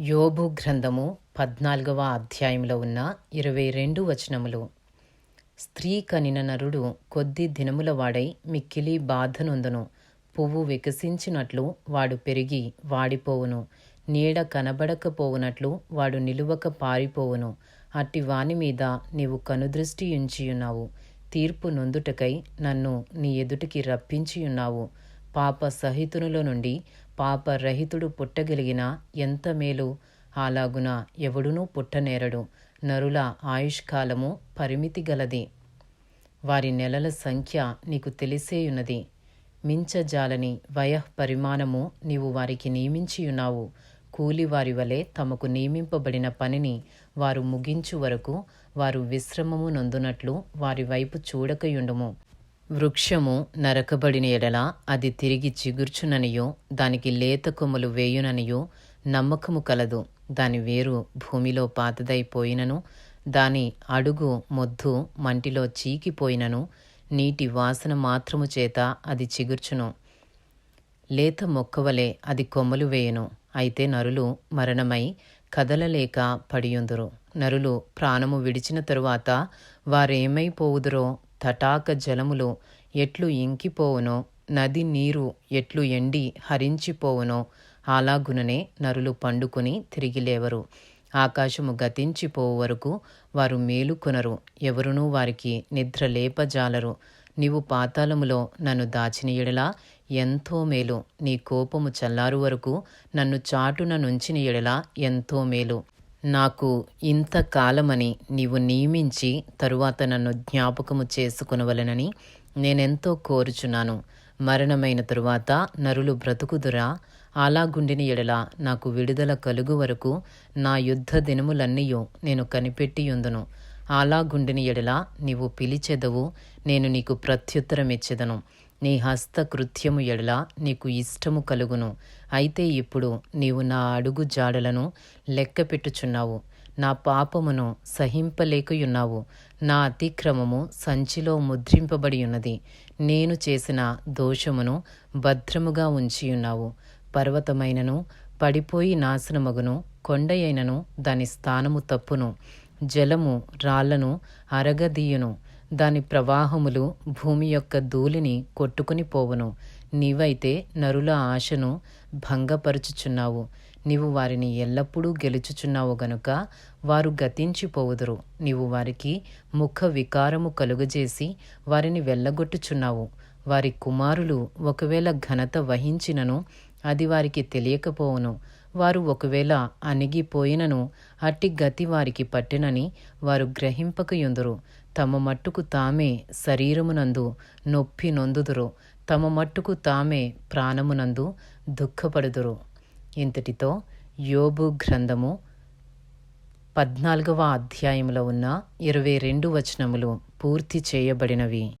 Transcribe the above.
యోబు గ్రంథము పద్నాలుగవ అధ్యాయంలో ఉన్న ఇరవై రెండు వచనములు. స్త్రీ కనిన నరుడు కొద్ది దినముల వాడై మిక్కిలి బాధనొందును. పువ్వు వికసించినట్లు వాడు పెరిగి వాడిపోవును. నీడ కనబడకపోవునట్లు వాడు నిలువక పారిపోవును. అట్టి వాని మీద నీవు కనుదృష్టి ఉంచియున్నావు. తీర్పు నొందుటకై నన్ను నీ ఎదుటికి రప్పించియున్నావు. పాప సహితునుల నుండి పాపరహితుడు పుట్టగలిగిన ఎంత మేలు? అలాగున ఎవడునూ పుట్టనేరడు. నరుల ఆయుష్కాలము పరిమితి గలది. వారి నెలల సంఖ్య నీకు తెలిసేయున్నది. మించజాలని వయః పరిమాణము నీవు వారికి నియమించియున్నావు. కూలి వారి వలె తమకు నియమింపబడిన పనిని వారు ముగించు వరకు వారు విశ్రమము నొందునట్లు వారి వైపు చూడకయుండుము. వృక్షము నరకబడిన ఎడల అది తిరిగి చిగుర్చుననియో దానికి లేత కొమ్మలు వేయుననియో నమ్మకము కలదు. దాని వేరు భూమిలో పాతదైపోయినను దాని అడుగు మొద్దు మంటిలో చీకిపోయినను నీటి వాసన మాత్రము చేత అది చిగుర్చును. లేత మొక్కవలే అది కొమ్మలు వేయును అయితే నరులు మరణమై కదలలేక పడియుందురు. నరులు ప్రాణము విడిచిన తరువాత వారేమైపోవుదురో తటాక జలములు ఎట్లు ఇంకిపోవునో నది నీరు ఎట్లు ఎండి హరించిపోవునో అలాగుననే నరులు పండుకొని తిరిగి లేవరు. ఆకాశము గతించిపోవు వరకు వారు మేలుకొనరు ఎవరునూ వారికి నిద్ర లేపజాలరు. నీవు పాతాళములో నన్ను దాచిన ఎడలా ఎంతో మేలు. నీ కోపము చల్లారు వరకు నన్ను చాటున నుంచిన ఎడలా ఎంతో మేలు. నాకు ఇంతకాలమని నీవు నియమించి తరువాత నన్ను జ్ఞాపకము చేసుకునవలనని నేనెంతో కోరుచున్నాను. మరణమైన తరువాత నరులు బ్రతుకుదురా. అలాగుండిని ఎడల నాకు విడుదల కలుగు వరకు నా యుద్ధ దినములన్నీయు నేను కనిపెట్టియుందును. అలాగుండిని ఎడల నీవు పిలిచెదవు నేను నీకు ప్రత్యుత్తరమిచ్చెదను. నీ హస్త కృత్యము ఎడల నీకు ఇష్టము కలుగును. అయితే ఇప్పుడు నీవు నా అడుగు జాడలను లెక్కపెట్టుచున్నావు నా పాపమును సహింపలేకయున్నావు. నా అతిక్రమము సంచిలో ముద్రింపబడి ఉన్నది నేను చేసిన దోషమును భద్రముగా ఉంచియున్నావు. పర్వతమైనను పడిపోయి నాశనమగును కొండయైనను దాని స్థానము తప్పును. జలము రాళ్ళను అరగదీయును. దాని ప్రవాహములు భూమి యొక్క ధూళిని కొట్టుకుని పోవును. నీవైతే నరుల ఆశను భంగపరుచుచున్నావు. నీవు వారిని ఎల్లప్పుడూ గెలుచుచున్నావు గనుక వారు గతించిపోవుదురు. నీవు వారికి ముఖ వికారము కలుగజేసి వారిని వెళ్ళగొట్టుచున్నావు వారి కుమారులు ఒకవేళ ఘనత వహించినను అది వారికి తెలియకపోవును. వారు ఒకవేళ అణిగిపోయినను అట్టి గతి వారికి పట్టినని వారు గ్రహింపకయుందురు తమ మట్టుకు తామే శరీరమునందు నొప్పి నొందుదురు. తమ మట్టుకు తామే ప్రాణమునందు దుఃఖపడుదురు. ఇంతటితో యోబు గ్రంథము పద్నాలుగవ అధ్యాయంలో ఉన్న ఇరవై రెండు వచనములు పూర్తి చేయబడినవి.